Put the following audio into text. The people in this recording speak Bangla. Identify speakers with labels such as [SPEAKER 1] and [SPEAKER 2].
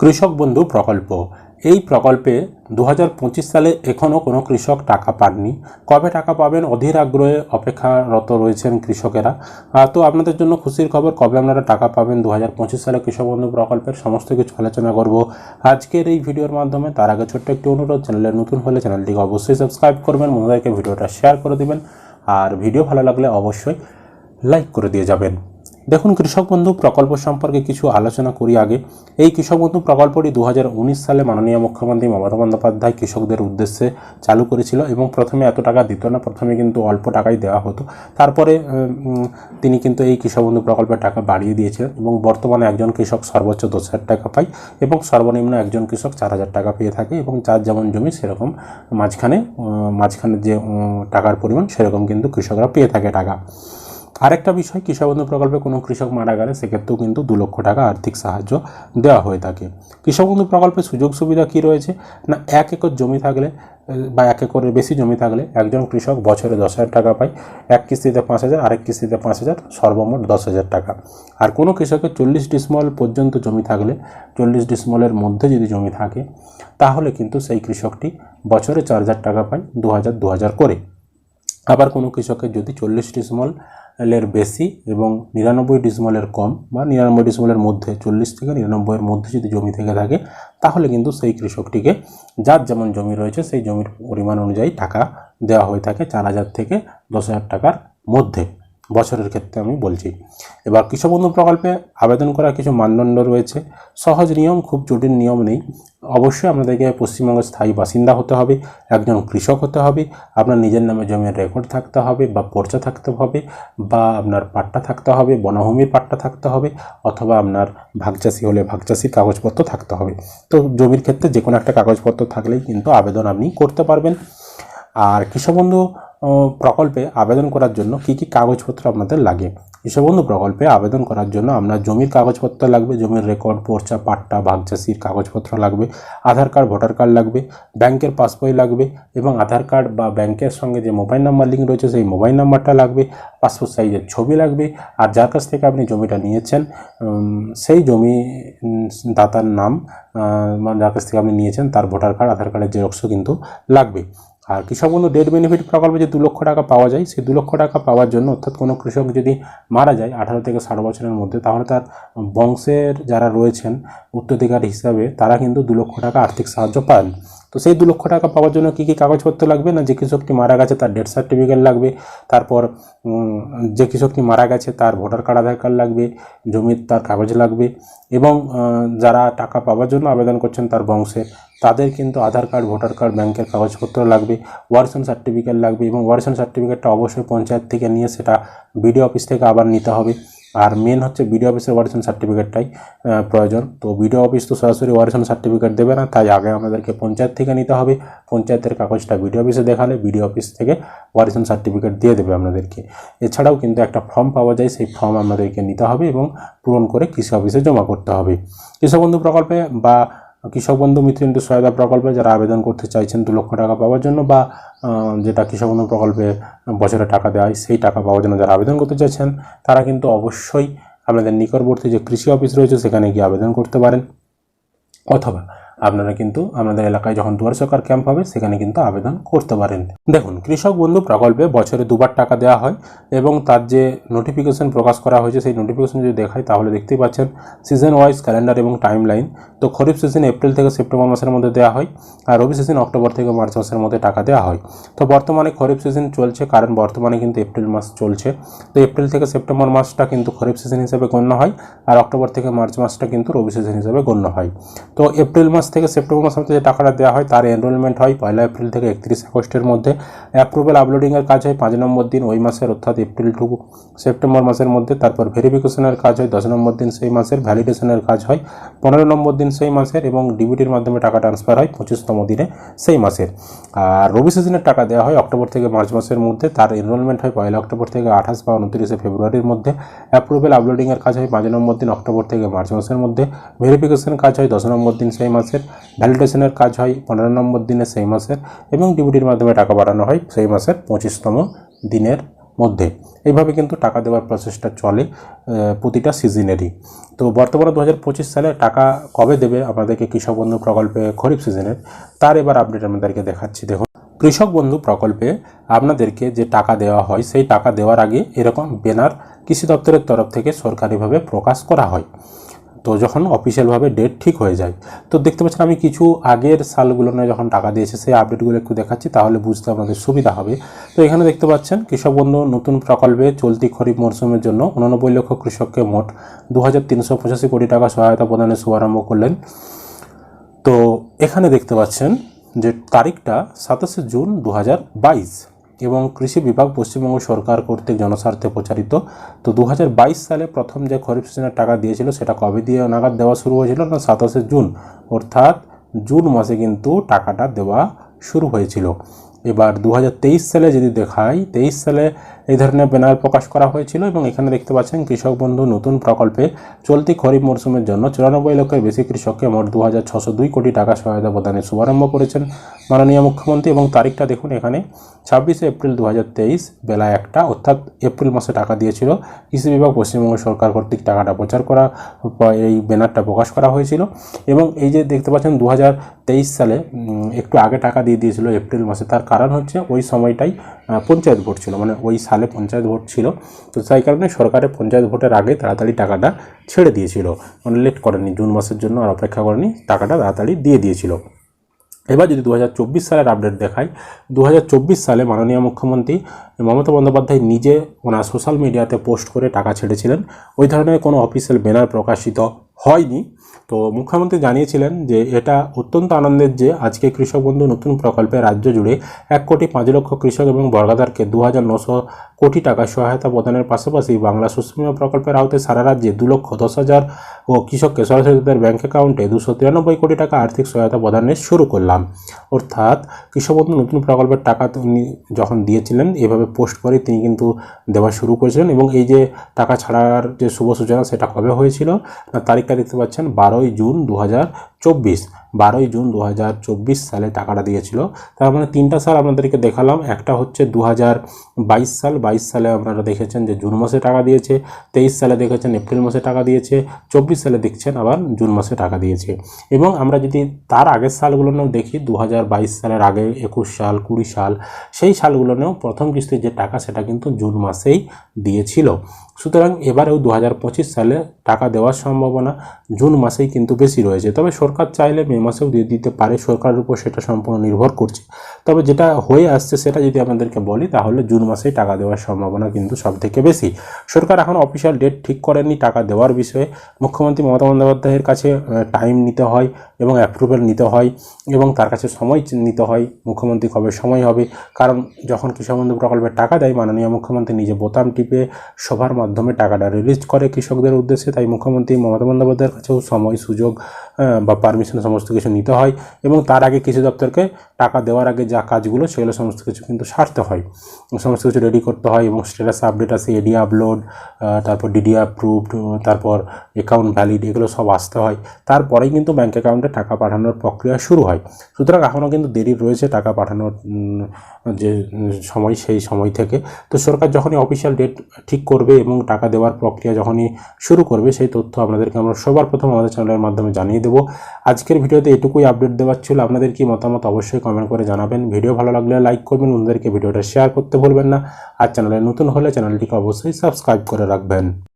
[SPEAKER 1] কৃষক বন্ধু প্রকল্প। এই প্রকল্পে দু হাজার পঁচিশ সালে এখনও কোনো কৃষক টাকা পাননি। কবে টাকা পাবেন অধীর আগ্রহে অপেক্ষারত রয়েছেন কৃষকেরা। তো আপনাদের জন্য খুশির খবর, কবে আপনারা টাকা পাবেন দু হাজার পঁচিশ সালে কৃষক বন্ধু প্রকল্পের সমস্ত কিছু আলোচনা করব। আজকের এই ভিডিওর মাধ্যমে তার আগে ছোট্ট একটি অনুরোধ, চ্যানেলে নতুন হলে চ্যানেলটিকে অবশ্যই সাবস্ক্রাইব করবেন বন্ধুদেরকে ভিডিওটা শেয়ার করে দেবেন। আর ভিডিও ভালো লাগলে অবশ্যই লাইক করে দিয়ে যাবেন। দেখুন, কৃষক বন্ধু, প্রকল্প সম্পর্কে কিছু আলোচনা করি আগে। এই কৃষক বন্ধু প্রকল্পটি দু হাজার উনিশ সালে মাননীয় মুখ্যমন্ত্রী মমতা বন্দ্যোপাধ্যায় কৃষকদের উদ্দেশ্যে চালু করেছিল এবং প্রথমে এত টাকা দিত না, প্রথমে কিন্তু অল্প টাকাই দেওয়া হতো। তারপরে তিনি কিন্তু এই কৃষক বন্ধু প্রকল্পের টাকা বাড়িয়ে দিয়েছিলেন এবং বর্তমানে একজন কৃষক সর্বোচ্চ দশ হাজার টাকা পায় এবং সর্বনিম্ন একজন কৃষক চার হাজার টাকা পেয়ে থাকে এবং যার যেমন জমি সেরকম মাঝখানে মাঝখানে যে টাকার পরিমাণ সেরকম কিন্তু কৃষকরা পেয়ে থাকে টাকা। আরেকটা বিষয় কৃষক বন্ধু প্রকল্পে কোনো কৃষক মারা গেলে সেক্ষেত্রেও কিন্তু দু লক্ষ টাকা আর্থিক সাহায্য দেওয়া হয়ে থাকে। কৃষক বন্ধু প্রকল্পের সুযোগ সুবিধা কী রয়েছে? না, এক একর জমি থাকলে, বা এক একরের বেশি জমি থাকলে একজন কৃষক বছরে দশ হাজার টাকা পায়। এক কিস্তিতে পাঁচ হাজার, আরেক কিস্তিতে পাঁচ হাজার, সর্বমোট দশ হাজার টাকা। আর কোনো কৃষকের চল্লিশ ডিসমল পর্যন্ত জমি থাকলে, চল্লিশ ডিসমলের মধ্যে যদি জমি থাকে, তাহলে কিন্তু সেই কৃষকটি বছরে চার হাজার টাকা পায়, দু হাজার দু হাজার করে। আবার কোনো কৃষকের যদি চল্লিশ ডিসমলের বেশি এবং নিরানব্বই ডিসমলের কম বা নিরানব্বই ডিসমলের মধ্যে, চল্লিশ থেকে নিরানব্বইয়ের মধ্যে যদি জমি থেকে থাকে, তাহলে কিন্তু সেই কৃষকটিকে যার যেমন জমি রয়েছে সেই জমির পরিমাণ অনুযায়ী টাকা দেওয়া হয়ে থাকে চার হাজার থেকে দশ হাজার টাকার মধ্যে। বছরের ক্ষেত্রে আমি বলছি। এবার কৃষক বন্ধু প্রকল্পে আবেদন করার কিছু মানদণ্ড রয়েছে। সহজ নিয়ম, খুব জটিল নিয়ম নেই। অবশ্যই আপনাদেরকে পশ্চিমবঙ্গের স্থায়ী বাসিন্দা হতে হবে, একজন কৃষক হতে হবে, আপনার নিজের নামে জমির রেকর্ড থাকতে হবে বা পর্চা থাকতে হবে বা আপনার পাট্টা থাকতে হবে, বনভূমির পাট্টা থাকতে হবে অথবা আপনার ভাগচাষি হলে ভাগচাষির কাগজপত্র থাকতে হবে। তো জমির ক্ষেত্রে যে কোনো একটা কাগজপত্র থাকলেই কিন্তু আবেদন আপনি করতে পারবেন। আর কৃষকবন্ধু প্রকল্পে আবেদন করার জন্য কি কি কাগজপত্র আপনাদের লাগে? কৃষকবন্ধু প্রকল্পে আবেদন করার জন্য আপনার জমির কাগজপত্র লাগবে, জমির রেকর্ড পর্চা, পাট্টা ভাগচাষির কাগজপত্র লাগবে, আধার কার্ড, ভোটার কার্ড লাগবে, ব্যাংকের পাসবই লাগবে এবং আধার কার্ড বা ব্যাংকের সঙ্গে যে মোবাইল নাম্বার লিঙ্ক রয়েছে সেই মোবাইল নাম্বারটা লাগবে, পাসপোর্ট সাইজের ছবি লাগবে আর যার কাছ থেকে আপনি জমিটা নিয়েছেন সেই জমি দাতার নাম যার কাছ থেকে আপনি নিয়েছেন তার ভোটার কার্ড, আধার কার্ডের জেরক্সও কিন্তু লাগবে। আর কৃষক বন্ধু ডেট বেনিফিট প্রকল্পে যে দু লক্ষ টাকা পাওয়া যায়, সেই দু লক্ষ টাকা পাওয়ার জন্য অর্থাৎ কোনো কৃষক যদি মারা যায় আঠারো থেকে ষাট বছরের মধ্যে, তাহলে তার বংশের যারা রয়েছেন উত্তরাধিকার হিসাবে তারা কিন্তু দু লক্ষ টাকা আর্থিক সাহায্য পান। তো সেই দু লক্ষ টাকা পাওয়ার জন্য কী কী কাগজপত্র লাগবে? না যে কৃষকটি মারা গেছে তার ডেথ সার্টিফিকেট লাগবে, তারপর যে কৃষকটি মারা গেছে তার ভোটার কার্ড আধার কার্ড লাগবে, জমির তার কাগজ লাগবে এবং যারা টাকা পাওয়ার জন্য আবেদন করছেন তার বংশে, তাদের কিন্তু আধার কার্ড ভোটার কার্ড ব্যাংকের কাগজপত্র লাগবে ওয়ারসন সার্টিফিকেট লাগবে এবং ওয়ারসন সার্টিফিকেটটা অবশ্যই পঞ্চায়েত থেকে নিয়ে সেটা বিডিও অফিস থেকে আবার নিতে হবে। আর মেন হচ্ছে বিডিও অফিসের ওয়ারেশন সার্টিফিকেটটাই প্রয়োজন। তো বিডিও অফিস তো সরাসরি ওয়ারেশন সার্টিফিকেট দেবে না, তাই আগে আমাদেরকে পঞ্চায়েত থেকে নিতে হবে। পঞ্চায়েতের কাগজটা বিডিও অফিসে দেখালে বিডিও অফিস থেকে ওয়ারেশন সার্টিফিকেট দিয়ে দেবে আপনাদেরকে এছাড়াও কিন্তু একটা ফর্ম পাওয়া যায়, সেই ফর্ম আমাদেরকে নিতে হবে এবং পূরণ করে কৃষি অফিসে জমা করতে হবে। কৃষক বন্ধু প্রকল্পে বা কৃষক বন্ধু মিত্র ইন্টু সহায়তা প্রকল্পে যারা আবেদন করতে চাইছেন দু লক্ষ টাকা পাওয়ার জন্য বা যেটা কৃষক বন্ধু প্রকল্পে বছরে টাকা দেওয়া হয়, সেই টাকা পাওয়ার জন্য যারা আবেদন করতে চাইছেন, তারা কিন্তু অবশ্যই আপনাদের নিকটবর্তী যে কৃষি অফিস রয়েছে, সেখানে গিয়ে আবেদন করতে পারেন। অথবা আপনারা কিন্তু আমাদের এলাকায় যখন দুয়ার সরকার ক্যাম্প হবে, সেখানে কিন্তু আবেদন করতে পারেন। দেখুন, কৃষক বন্ধু প্রকল্পে বছরে দুবার টাকা দেওয়া হয় এবং তার যে নোটিফিকেশন প্রকাশ করা হয়েছে, সেই নোটিফিকেশন যদি দেখায় তাহলে দেখতেই পাচ্ছেন সিজন ওয়াইজ ক্যালেন্ডার এবং টাইম লাইন তো খরিফ সিজন এপ্রিল থেকে সেপ্টেম্বর মাসের মধ্যে দেওয়া হয় আর রবি সিজন অক্টোবর থেকে মার্চ মাসের মধ্যে টাকা দেওয়া হয়। তো বর্তমানে খরিফ সিজন চলছে, কারণ বর্তমানে কিন্তু এপ্রিল মাস চলছে। তো এপ্রিল থেকে সেপ্টেম্বর মাসটা কিন্তু খরিফ সিজন হিসেবে গণ্য হয় আর অক্টোবর থেকে মার্চ মাসটা কিন্তু রবি সিজন হিসেবে গণ্য হয়। তো এপ্রিল মাস থেকে সেপ্টেম্বর মাসের মধ্যে যে টাকাটা দেওয়া হয়, তার এনরোলমেন্ট হয়। পয়লা এপ্রিল থেকে একত্রিশ আগস্টের মধ্যে। অ্যাপ্রুভেল আপলোডিংয়ের কাজ হয় পাঁচ নম্বর দিন ওই মাসের, অর্থাৎ এপ্রিল টু সেপ্টেম্বর মাসের মধ্যে। তারপর ভেরিফিকেশনের কাজ হয় দশ নম্বর দিন সেই মাসের ভ্যালিডেশনের কাজ হয় পনেরো নম্বর দিন সেই মাসের এবং ডিবিটির মাধ্যমে টাকা ট্রান্সফার হয় পঁচিশতম দিনে সেই মাসের। আর রবি সিজনের টাকা দেওয়া হয় অক্টোবর থেকে মার্চ মাসের মধ্যে। তার এনরোলমেন্ট হয় পয়লা অক্টোবর থেকে আঠাশ বা উনত্রিশে ফেব্রুয়ারির মধ্যে। অ্যাপ্রুভেল আপলোডিংয়ের কাজ হয় পাঁচ নম্বর দিন অক্টোবর থেকে মার্চ মাসের মধ্যে। ভেরিফিকেশন কাজ হয় দশ নম্বর দিন সেই মাসের। ভ্যালিডেশনের কাজ হয় পনেরো নম্বর দিনে সেই মাসের এবং ডিবিটির মাধ্যমে টাকা পাঠানো হয় সেই মাসের পঁচিশতম দিনের মধ্যে। এইভাবে কিন্তু টাকা দেওয়ার প্রসেসটা চলে প্রতিটা সিজনেরই তো বর্তমানে দু হাজার পঁচিশ সালে টাকা কবে দেবে আমাদেরকে কৃষক বন্ধু প্রকল্পে খরিফ সিজনের তার এবার আপডেট আমাদেরকে দেখাচ্ছি। দেখুন, কৃষক বন্ধু প্রকল্পে আপনাদেরকে যে টাকা দেওয়া হয়, সেই টাকা দেওয়ার আগে এরকম ব্যানার কৃষি দপ্তরের তরফ থেকে সরকারিভাবে প্রকাশ করা হয়। তো যখন অফিসিয়ালভাবে ডেট ঠিক হয়ে যায়, তো দেখতে পাচ্ছেন আমি কিছু আগের সালগুলো নিয়ে যখন টাকা দিয়েছে, সেই আপডেটগুলো একটু দেখাচ্ছি, তাহলে বুঝতে আপনাদের সুবিধা হবে। তো এখানে দেখতে পাচ্ছেন, কৃষক বন্ধু নতুন প্রকল্পে চলতি খরিফ মরশুমের জন্য উননব্বই লক্ষ কৃষককে মোট দু হাজার তিনশো পঁচাশি কোটি টাকা সহায়তা প্রদানের শুভারম্ভ করলেন। তো এখানে দেখতে পাচ্ছেন যে তারিখটা সাতাশে জুন দু হাজার বাইশ। এবং কৃষি বিভাগ পশ্চিমবঙ্গ সরকার কর্তৃক জনস্বার্থে প্রচারিত। তো দু হাজার বাইশ সালে প্রথম যে খরিফ সিজনের টাকা দিয়েছিল, সেটা কবে দিয়ে নাগাদ দেওয়া শুরু হয়েছিল? না, সাতাশে জুন। অর্থাৎ জুন মাসে কিন্তু টাকাটা দেওয়া শুরু হয়েছিল। এবার দু হাজার তেইশ সালে যদি দেখাই, তেইশ সালে এই ধরনের ব্যানার প্রকাশ করা হয়েছিল এবং এখানে দেখতে পাচ্ছেন কৃষক বন্ধু নতুন প্রকল্পে চলতি খরিফ মরশুমের জন্য চুরানব্বই লক্ষের বেশি কৃষককে মোট দু হাজার ছশো দুই কোটি টাকা সহায়তা প্রদানের শুভারম্ভ করেছেন মাননীয় মুখ্যমন্ত্রী এবং তারিখটা দেখুন এখানে, ছাব্বিশে এপ্রিল দু হাজার তেইশ, বেলা একটা, অর্থাৎ এপ্রিল মাসে টাকা দিয়েছিল। কৃষি বিভাগ, পশ্চিমবঙ্গ সরকার কর্তৃক টাকাটা প্রচার করা, এই ব্যানারটা প্রকাশ করা হয়েছিল। এবং এই যে দেখতে পাচ্ছেন দু হাজার তেইশ সালে একটু আগে টাকা দিয়ে দিয়েছিল এপ্রিল মাসে। তার কারণ হচ্ছে ওই সময়টাই পঞ্চায়েত ভোট ছিল মানে ওই সালে পঞ্চায়েত ভোট ছিল। তো সেই কারণে সরকারের পঞ্চায়েত ভোটের আগে তাড়াতাড়ি টাকাটা ছেড়ে দিয়েছিল। মানে লেট করেনি, জুন মাসের জন্য আর অপেক্ষা করেনি, টাকাটা তাড়াতাড়ি দিয়ে দিয়েছিল। এবার যদি দু হাজার চব্বিশ সালের আপডেট দেখাই দু হাজার চব্বিশ সালে মাননীয় মুখ্যমন্ত্রী মমতা বন্দ্যোপাধ্যায় নিজে ওনার সোশ্যাল মিডিয়াতে পোস্ট করে টাকা ছেড়েছিলেন। ওই ধরনের কোনো অফিসিয়াল ব্যানার প্রকাশিত হয়নি। তো মুখ্যমন্ত্রী জানিয়েছিলেন যে এটা অত্যন্ত আনন্দের যে আজকে কৃষক বন্ধু নতুন প্রকল্পে রাজ্য জুড়ে এক কোটি পাঁচ লক্ষ কৃষক এবং বর্গাদারকে দু হাজার নশো কোটি টাকা সহায়তা প্রদানের পাশাপাশি বাংলা সুস্মিমা প্রকল্পের আওতায় সারা রাজ্যে দু লক্ষ দশ হাজার ও কৃষককে সরাসরি তাদের ব্যাঙ্ক অ্যাকাউন্টে দুশো তিরানব্বই কোটি টাকা আর্থিক সহায়তা প্রদানের শুরু করলাম। অর্থাৎ কৃষক বন্ধু নতুন প্রকল্পের টাকা তিনি যখন দিয়েছিলেন, এভাবে পোস্ট করে তিনি কিন্তু দেওয়া শুরু করেছিলেন এবং এই যে টাকা ছাড়ার যে শুভ সূচনা সেটা কবে হয়েছিল তারিখটা দেখতে পাচ্ছেন বারোই জুন দু হাজার চব্বিশ, বারোই জুন দু হাজার চব্বিশ সালে টাকাটা দিয়েছিল। তার মানে তিনটা সাল আপনাদেরকে দেখালাম। একটা হচ্ছে দু হাজার বাইশ সাল। বাইশ সালে আপনারা দেখেছেন যে জুন মাসে টাকা দিয়েছে, তেইশ সালে দেখেছেন এপ্রিল মাসে টাকা দিয়েছে, চব্বিশ সালে দেখছেন আবার জুন মাসে টাকা দিয়েছে। এবং আমরা যদি তার আগের সালগুলোনেও দেখি দু হাজার বাইশ সালের আগে একুশ সাল, কুড়ি সাল, সেই সালগুলোনেও প্রথম কিস্তির যে টাকা সেটা কিন্তু জুন মাসেই দিয়েছিল। সুতরাং এবারেও দু হাজার পঁচিশ সালে টাকা দেওয়ার সম্ভাবনা জুন মাসেই কিন্তু বেশি রয়েছে। তবে সরকার চাইলে মে মাসেও দিয়ে দিতে পারে, সরকারের উপর সেটা সম্পূর্ণ নির্ভর করছে। তবে যেটা হয়ে আসছে সেটা যদি আমাদেরকে বলি, তাহলে জুন মাসেই টাকা দেওয়ার সম্ভাবনা কিন্তু সব থেকে বেশি। সরকার এখন অফিসিয়াল ডেট ঠিক করেনি টাকা দেওয়ার বিষয়ে। মুখ্যমন্ত্রী মমতা বন্দ্যোপাধ্যায়ের কাছে টাইম নিতে হয়। এবং অ্যাপ্রুভেল নিতে হয় এবং তার কাছে সময় নিতে হয়। মুখ্যমন্ত্রী কবে সময় হবে? কারণ যখন কৃষক বন্ধু প্রকল্পের টাকা দেয়, মাননীয় মুখ্যমন্ত্রী নিজে বোতাম টিপে সভার মাধ্যমে টাকাটা রিলিজ করে কৃষকদের উদ্দেশ্যে। তাই মুখ্যমন্ত্রী মমতা বন্দ্যোপাধ্যায়ের কাছেও সময়, সুযোগ বা পারমিশন সমস্ত কিছু নিতে হয় এবং তার আগে কৃষি দপ্তরকে টাকা দেওয়ার আগে যা কাজগুলো, সেগুলো সমস্ত কিছু কিন্তু সারতে হয়। সমস্ত কিছু রেডি করতে হয় এবং স্ট্যাটাস আপডেট আছে এডি আপলোড তারপর ডিডি অ্যাপ্রুভড তারপর অ্যাকাউন্ট ভ্যালিড এগুলো সব আসতে হয়। তারপরেই কিন্তু ব্যাঙ্ক অ্যাকাউন্টে টাকা পাঠানোর প্রক্রিয়া শুরু হয়। সুতরাং এখনও কিন্তু দেরি রয়েছে টাকা পাঠানোর যে, সময়, সেই সময় থেকে। তো সরকার যখনই অফিসিয়াল ডেট ঠিক করবে এবং টাকা দেওয়ার প্রক্রিয়া যখনই শুরু করবে, সেই তথ্য আপনাদেরকে আমরা সবার প্রথম আমাদের চ্যানেলের মাধ্যমে জানিয়ে দেবো। আজকের ভিডিওতে এটুকুই আপডেট দেওয়ার ছিল। আপনাদের কি মতামত অবশ্যই কমেন্ট করে জানাবেন। ভিডিও ভালো লাগলে লাইক করবেন বন্ধুদেরকে ভিডিওটা শেয়ার করতে ভুলবেন না। আর চ্যানেলে নতুন হলে চ্যানেলটিকে অবশ্যই সাবস্ক্রাইব করে রাখবেন।